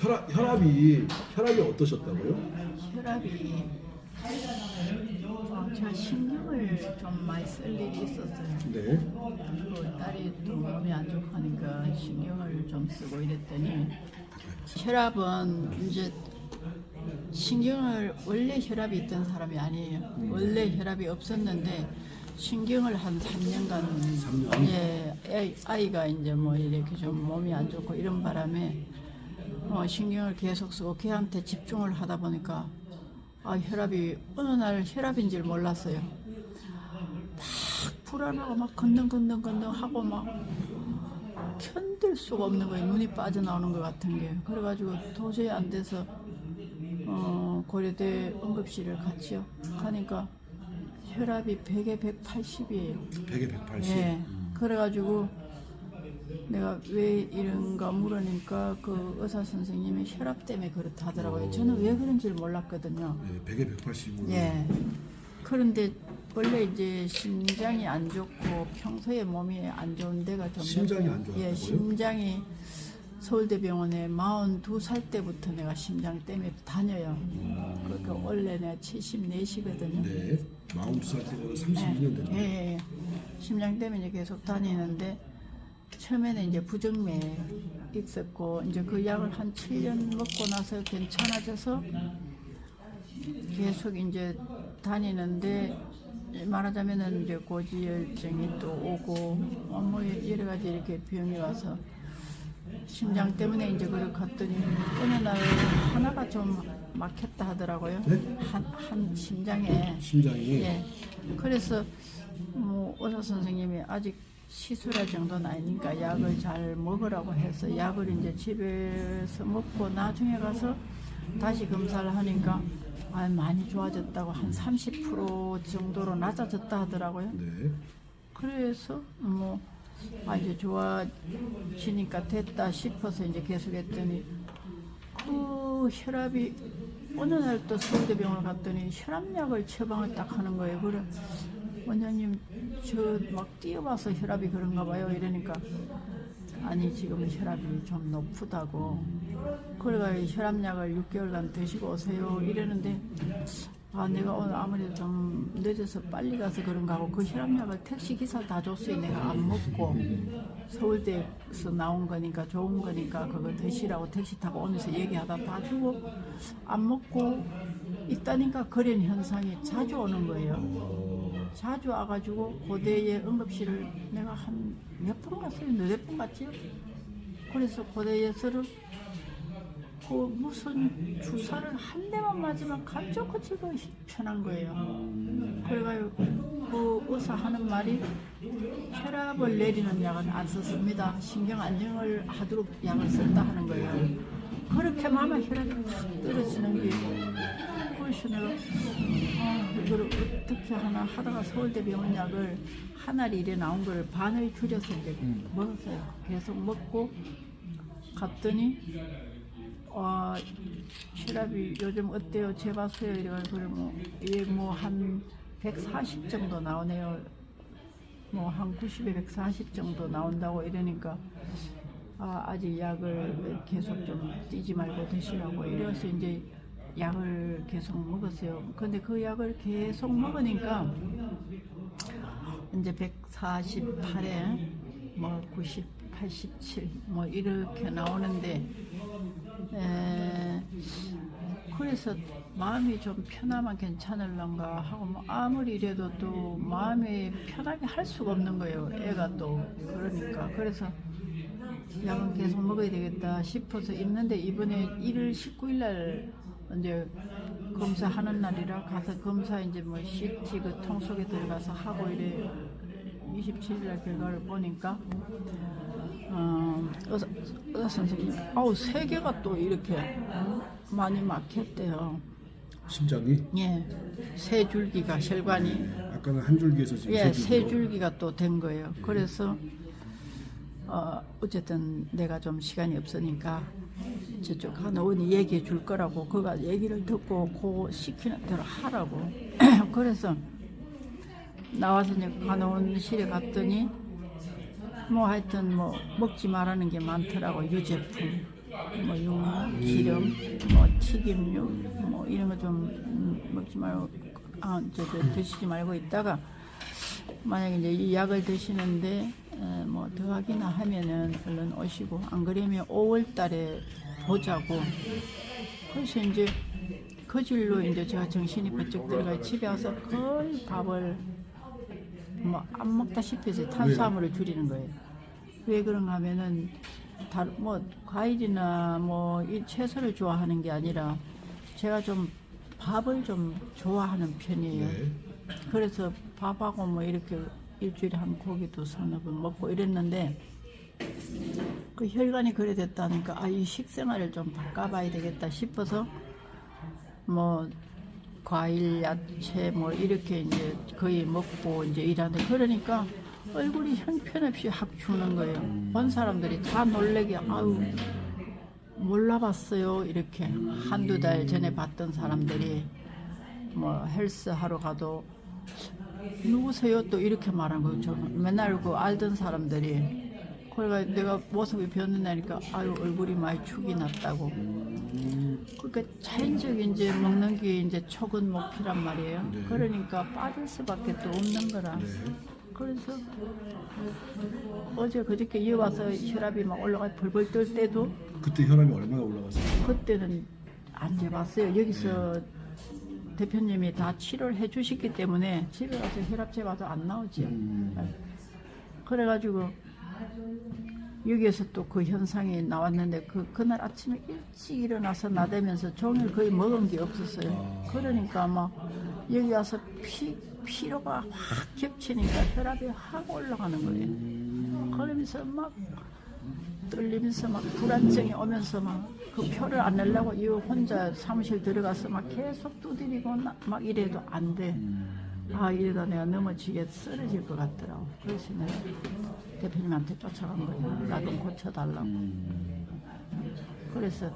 혈압 혈압이 혈압이 어떠셨다고요? 혈압이 어, 제가 신경을 좀 많이 쓸 일이 있었어요. 네. 그 딸이 또 몸이 안 좋고 하니까 신경을 좀 쓰고 이랬더니 혈압은 이제 신경을 원래 혈압이 있던 사람이 아니에요. 원래 혈압이 없었는데 신경을 한 3년간 삼 년? 예, 애- 아이가 이제 뭐 이렇게 좀 몸이 안 좋고 이런 바람에 어, 신경을 계속 쓰고 걔한테 집중을 하다 보니까 아 혈압이 어느 날 혈압인 줄 몰랐어요. 막 불안하고 막 건덩건덩 건덩 하고 막 견딜 수가 없는 거예요. 눈이 빠져나오는 것 같은 게. 그래가지고 도저히 안 돼서 어, 고려대 응급실을 갔지요. 가니까 혈압이 100에 180이에요. 100에 180. 예. 그래가지고 내가 왜 이런가 물으니까 그 의사 선생님이 혈압 때문에 그렇다 하더라고요. 저는 왜 그런지 몰랐거든요. 네, 100에 180으로. 예. 그런데 원래 이제 심장이 안 좋고 평소에 몸이 안 좋은 데가 좀 심장이 몇- 안 좋았다고요? 예, 심장이 서울대병원에 42살 때부터 내가 심장 때문에 다녀요. 그러니까 원래 내가 74시거든요. 네. 42살 때면 32년 됐네. 예, 예. 심장 때문에 계속 다니는데 처음에는 이제 부정맥 있었고 이제 그 약을 한 7년 먹고 나서 괜찮아져서 계속 이제 다니는데 말하자면은 이제 고지혈증이 또 오고 어, 뭐 여러 가지 이렇게 병이 와서 심장 때문에 이제 그걸 갔더니 어느 날 하나가 좀 막혔다 하더라고요. 네? 한, 한 심장에 심장이 예. 그래서 뭐 의사 선생님이 아직 시술할 정도는 아니니까 약을 잘 먹으라고 해서 약을 이제 집에서 먹고 나중에 가서 다시 검사를 하니까 아, 많이 좋아졌다고 한 30% 정도로 낮아졌다 하더라고요. 네. 그래서 뭐 아, 이제 좋아지니까 됐다 싶어서 이제 계속 했더니 그 혈압이 어느 날 또 서울대병원 갔더니 혈압약을 처방을 딱 하는 거예요. 그래 원장님 저 막 뛰어봐서 혈압이 그런가 봐요. 이러니까 아니 지금 혈압이 좀 높다고. 그래가 혈압약을 6개월간 드시고 오세요. 이러는데 아 내가 오늘 아무래도 좀 늦어서 빨리 가서 그런가 하고 그 혈압약을 택시 기사 다 줬어요. 내가 안 먹고. 서울대에서 나온 거니까 좋은 거니까 그거 드시라고 택시 타고 오면서 얘기하다 다 주고 안 먹고 있다니까 그런 현상이 자주 오는 거예요 자주 와가지고 고대의 응급실을 내가 한 몇 번 갔어요 너댓 번 갔지요 그래서 고대에서를 그 무슨 주사를 한 대만 맞으면 간쪽거치고 편한 거예요. 그래가지고 그 의사 하는 말이 혈압을 내리는 약은 안 썼습니다. 신경 안정을 하도록 약을 썼다 하는 거예요. 그렇게 하면 혈압이 확 떨어지는 게 그래서 내가 아, 이걸 어떻게 하나 하다가 서울대 병원 약을 한알 일에 나온 걸 반을 줄여서 이제 먹었어요. 계속 먹고 갔더니 어, 혈압이 요즘 어때요? 재봤어요? 이래가지고 그래 뭐예뭐한 140 정도 나오네요. 뭐 한 90에 140 정도 나온다고 이러니까 아, 아직 약을 계속 좀 뛰지 말고 드시라고 이래서 이제 약을 계속 먹었어요. 근데 그 약을 계속 먹으니까 이제 148에 뭐 90, 87 뭐 이렇게 나오는데 에, 그래서 마음이 좀 편하면 괜찮을런가 하고 뭐 아무리 이래도 또 마음이 편하게 할 수가 없는 거예요. 애가 또 그러니까 그래서 약은 계속 먹어야 되겠다 싶어서 있는데 이번에 1월 19일 날 이제 검사하는 날이라 가서 검사 이제 뭐 CT 그 통 속에 들어가서 하고 이래 27일 날 결과를 보니까 어, 의사, 의사 선생님 아우 세 개가 또 이렇게 많이 막혔대요. 심장이 예, 세 줄기가 혈관이 아까는 한 줄기에서 지금 예, 세. 줄기가 또 된 거예요. 그래서 어, 어쨌든 내가 좀 시간이 없으니까 저쪽 한 의원이 얘기해 줄 거라고 그가 얘기를 듣고 그 시키는 대로 하라고. 그래서 나와서 이제 간호원실에 갔더니 뭐 하여튼 뭐 먹지 말라는 게 많더라고. 유제품 뭐 육, 기름, 뭐 튀김류, 뭐 이런 거 좀 먹지 말고 아, 저, 저, 드시지 말고 있다가 만약에 이제 이 약을 드시는데 에, 뭐 더하기나 하면은 얼른 오시고 안 그러면 5월 달에 보자고 그래서 이제 그 질로 이제 제가 정신이 번쩍 들어가 집에 와서 거의 밥을 뭐 안 먹다시피 해서 탄수화물을 줄이는 거예요. 왜 그런가 하면은 다, 뭐 과일이나 뭐 이 채소를 좋아하는 게 아니라 제가 좀 밥을 좀 좋아하는 편이에요. 네. 그래서 밥하고 뭐 이렇게 일주일에 한 고기도 번 먹고 이랬는데 그 혈관이 그래 됐다니까 아 이 식생활을 좀 바꿔봐야 되겠다 싶어서 뭐 과일, 야채 뭐 이렇게 이제 거의 먹고 이제 일하는데 그러니까 얼굴이 형편없이 확 주는 거예요. 본 사람들이 다 놀래게 아유 몰라봤어요 이렇게 한두 달 전에 봤던 사람들이 뭐 헬스 하러 가도 누구세요 또 이렇게 말한. 저 맨날 그 알던 사람들이 그래가 내가 모습이 변했나니까 아유 얼굴이 많이 축이 났다고. 그러니까 자연적인 이제 먹는 게 이제 촉은 목피란 말이에요. 네. 그러니까 빠질 수밖에 또 없는 거라. 네. 그래서 어제 그저께 이어 와서 혈압이 막 올라가 벌벌 떨 때도 그때 혈압이 얼마나 올라갔어요? 그때는 안 재봤어요. 여기서 대표님이 다 치료를 해주셨기 때문에 집에 가서 혈압 재봐도 안 나오지요. 음. 그래가지고 여기에서 또 그 현상이 나왔는데 그 그날 아침에 일찍 일어나서 나대면서 종일 거의 먹은 게 없었어요. 그러니까 막 여기 와서 피 피로가 확 겹치니까 혈압이 확 올라가는 거예요. 그러면서 막 떨리면서 막 불안증이 오면서 막 그 표를 안 내려고 이 혼자 사무실 들어가서 막 계속 두드리고 나- 막 이래도 안 돼. 아 이러다 내가 넘어지게 쓰러질 것 같더라고. 그래서 내가 대표님한테 쫓아간 거예요. 나좀 고쳐달라고. 그래서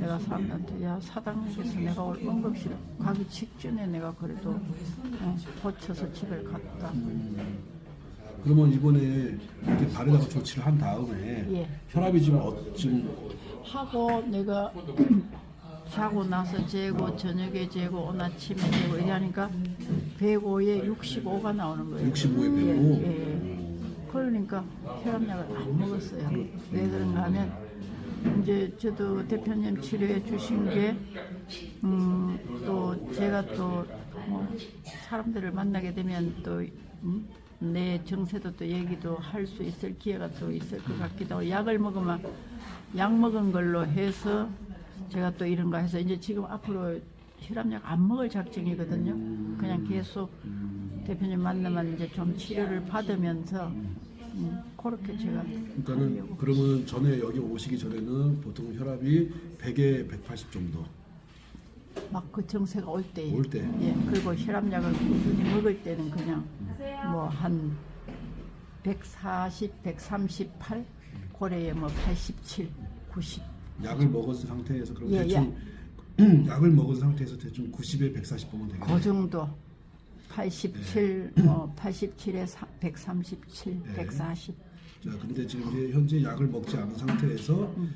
내가 사람들한테 야 사당역에서 내가 올 응급실 가기 직전에 내가 그래도 어, 고쳐서 집에 갔다. 그러면 이번에 이렇게 발에다가 조치를 한 다음에 예. 혈압이 지금 어, 지금 하고 내가 자고 나서 재고 저녁에 재고 오늘 아침에 재고 이러니까 105에 65가 나오는 거예요. 65에 예, 105. 예. 그러니까 혈압약을 안 먹었어요. 왜 그런가 하면 이제 저도 대표님 치료해 주신 게 음, 또 제가 또 뭐 사람들을 만나게 되면 또 음, 내 정세도 또 얘기도 할 수 있을 기회가 또 있을 것 같기도 하고 약을 먹으면 약 먹은 걸로 해서 제가 또 이런가 해서 이제 지금 앞으로 혈압약 안 먹을 작정이거든요. 그냥 계속 대표님 만나면 이제 좀 치료를 받으면서 음, 그렇게 제가 그러니까는 그러면 전에 여기 오시기 전에는 보통 혈압이 100에 180 정도 막 그 정세가 올 때, 올 때. 예, 그리고 혈압약을 꾸준히 먹을 때는 그냥 뭐 한 140, 138, 고래에 뭐 87, 90. 약을 먹은 상태에서 그럼 예, 대충 약을 먹은 상태에서 대충 90에 140 보면 되겠네요. 그 정도 87, 뭐 87에 137, 네. 140. 자, 근데 지금 이제 현재 약을 먹지 않은 상태에서 음.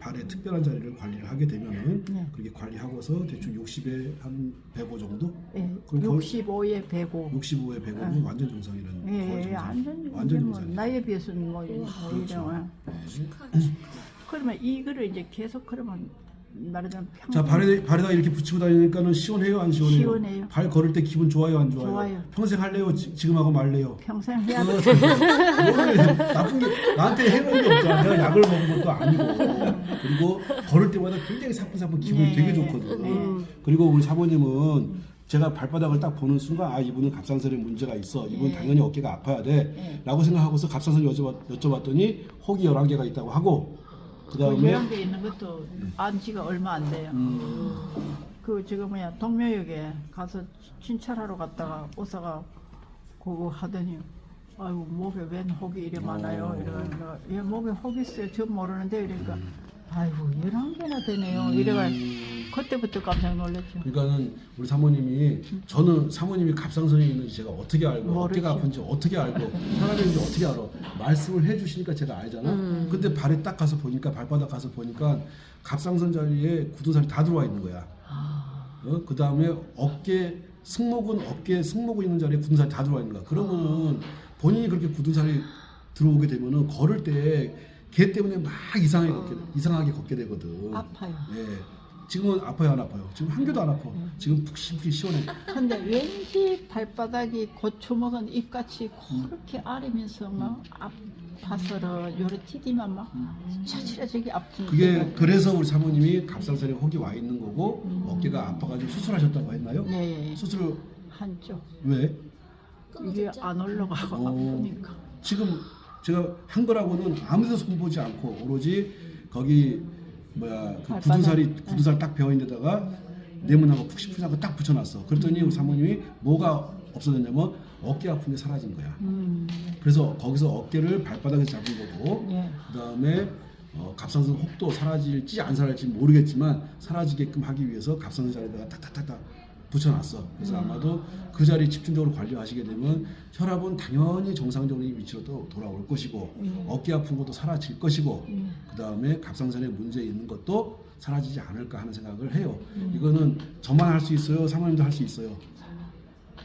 발에 특별한 자리를 관리를 하게 되면은 네. 그렇게 관리하고서 대충 60에 한 105 정도, 예, 그럼 거의- 65에 105. 65에 105는 완전 정상이라는 예, 거의 예, 정상. 완전 완전 뭐 정상. 나이에 비해서는 뭐, 뭐 그렇죠. 이런 그러면 이거를 이제 계속 그러면 말하자면 평생 자 발에 발에다 이렇게 붙이고 다니니까는 시원해요, 안 시원해요? 시원해요. 발 걸을 때 기분 좋아요, 안 좋아요? 좋아요. 평생 할래요, 지, 지금 하고 말래요? 평생 해야 돼. 뭐를 나쁜 게 나한테 해로운 게 없잖아. 내가 약을 먹은 것도 아니고 그리고 걸을 때마다 굉장히 사뿐사뿐 기분이 네. 되게 좋거든. 네. 그리고 우리 사모님은 제가 발바닥을 딱 보는 순간 아 이분은 갑상선에 문제가 있어. 이분 네. 당연히 어깨가 아파야 돼. 네. 라고 생각하고서 갑상선 여쭤봤, 여쭤봤더니 혹이 11개가 있다고 하고 그그 다음에 게 있는 것도 안 지가 얼마 안 돼요. 그 지금 뭐야 동묘역에 가서 진찰하러 갔다가 오사가 그거 하더니 아이고 목에 웬 혹이 이래 많아요. 이러니까 얘 목에 혹 있어요. 저 모르는데 이러니까 아이고 11개나 되네요. 이래가 그때부터 깜짝 놀랐죠. 그러니까는 우리 사모님이 저는 사모님이 갑상선이 있는지 제가 어떻게 알고 모르죠. 어깨가 아픈지 어떻게 알고 사람이 있는지 어떻게 알아 말씀을 해주시니까 제가 알잖아 근데 발에 딱 가서 보니까 발바닥 가서 보니까 갑상선 자리에 굳은살이 다 들어와 있는 거야 어? 그 다음에 어깨 승모근 어깨 승모근 있는 자리에 굳은살이 다 들어와 있는 거야 그러면은 본인이 그렇게 굳은살이 들어오게 되면은 걸을 때 걔 때문에 막 이상하게 걷게, 이상하게 걷게 되거든 아파요. 예. 지금은 아파요, 안 아파요? 지금 한 개도 안 아파. 지금 푹신푹신 시원해. 근데 왠지 발바닥이 고추먹은 입같이 그렇게 아리면서 막 아파서 요래 티디만 막 차질해지게 아픈 그게 그래서 우리 사모님이 갑상선에 혹이 와 있는 거고 어깨가 아파가지고 수술하셨다고 했나요? 네, 수술을 한쪽 왜? 이게 안 올라가고 오. 아프니까 지금 제가 한 거라고는 아무데도 손보지 않고 오로지 거기 뭐야 그 발바닥. 굳은살이 굳은살 딱 배어 있는 데다가 네모나고 푹신푹신하고 딱 붙여놨어. 그랬더니 우리 사모님이 뭐가 없어졌냐면 어깨 아픈 게 사라진 거야. 음, 그래서 거기서 어깨를 발바닥에서 잡은 거고 예. 그다음에 어, 갑상선 혹도 사라질지 안 사라질지 모르겠지만 사라지게끔 하기 위해서 갑상선 자리에다가 탁탁탁탁 붙여놨어. 그래서 아마도 그 자리 집중적으로 관리하시게 되면 혈압은 당연히 정상적인 위치로 또 돌아올 것이고 음. 어깨 아픈 것도 사라질 것이고 음. 그다음에 갑상선에 문제 있는 것도 사라지지 않을까 하는 생각을 해요. 음. 이거는 저만 할 수 있어요. 사모님도 할 수 있어요.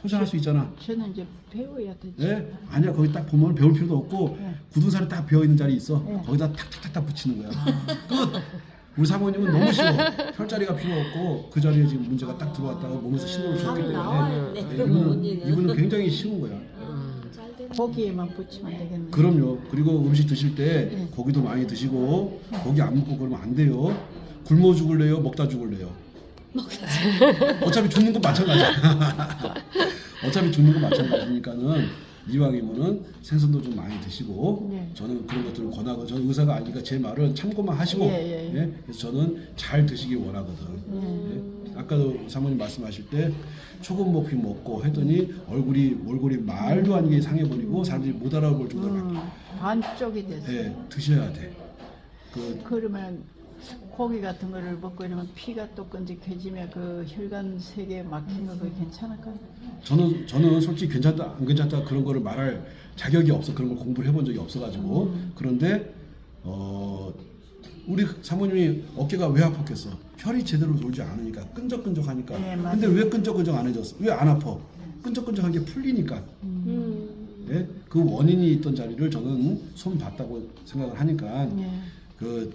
혼자 할수 있잖아. 저는 이제 배워야 되지. 예? 아니야 거기 딱 보면 배울 필요도 없고 네. 굳은 살이 딱 비어 있는 자리 있어 네. 거기다 탁탁탁탁 붙이는 거야 끝 우리 사모님은 너무 쉬워 혈자리가 필요 없고 그 자리에 지금 문제가 딱 들어왔다가 몸에서 신호를 줬기 나와야 때문에 돼. 네, 이거는, 이거는 굉장히 쉬운 거야. 잘 되네. 고기에만 붙이면 되겠네. 그럼요. 그리고 음식 드실 때 네. 고기도 많이 드시고 고기 안 먹고 그러면 안 돼요. 굶어 죽을래요? 먹다 죽을래요? 어차피 죽는 건 마찬가지야. 어차피 죽는 건 마찬가지니까는 이왕이면은 생선도 좀 많이 드시고 네. 저는 그런 것들을 권하고 저는 의사가 아니니까 제 말은 참고만 하시고 예, 예, 예. 그래서 저는 잘 드시기 원하거든 예. 아까도 사모님 말씀하실 때 초급 먹피 먹고 했더니 얼굴이 몰골이 말도 아니게 상해버리고 사람들이 못 알아볼 정도로 음, 반쪽이 됐어. 예, 드셔야 돼. 그 그러면 고기 같은 거를 먹고 이러면 피가 또 끈적해지면 그 혈관 세계 막힌 거 그게 괜찮을까요? 저는 저는 솔직히 괜찮다 안 괜찮다 그런 거를 말할 자격이 없어 그런 걸 공부를 해본 적이 없어가지고 그런데 어 우리 사모님이 어깨가 왜 아팠겠어? 혈이 제대로 돌지 않으니까 끈적끈적하니까. 네, 맞아요. 근데 왜 끈적끈적 안 해졌어? 왜 안 아파? 끈적끈적한 게 풀리니까. 음. 예? 그 원인이 있던 자리를 저는 손 봤다고 생각을 하니까 예. 그